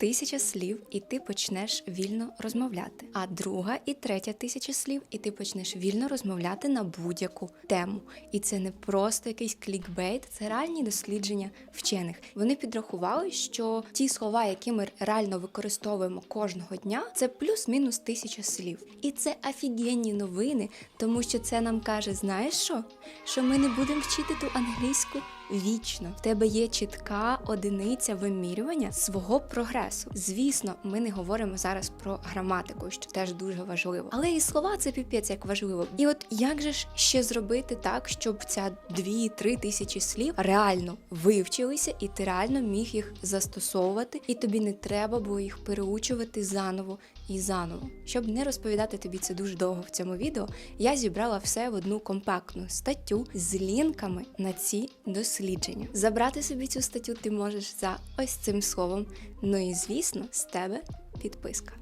тисяча слів, і ти почнеш вільно розмовляти. А друга і третя тисяча слів, і ти почнеш вільно розмовляти на будь-яку тему. І це не просто якийсь клікбейт, це реальні дослідження вчених. Вони підрахували, що ті слова, які ми реально використовуємо кожного дня, це плюс-мінус тисяча слів. І це офігенні новини, тому що це нам каже, знаєш що? Що ми не будемо вчити ту англійську вічно. В тебе є чітка одиниця вимірювання свого прогресу. Звісно, ми не говоримо зараз про граматику, що теж дуже важливо. Але і слова це піпець як важливо. І от як же ж ще зробити так, щоб ця дві-три тисячі слів реально вивчилися, і ти реально міг їх застосовувати, і тобі не треба було їх переучувати заново і заново. Щоб не розповідати тобі це дуже довго в цьому відео, я зібрала все в одну компактну статтю з лінками на ці дослідження. Забрати собі цю статтю ти можеш за ось цим словом. Ну і звісно, з тебе підписка.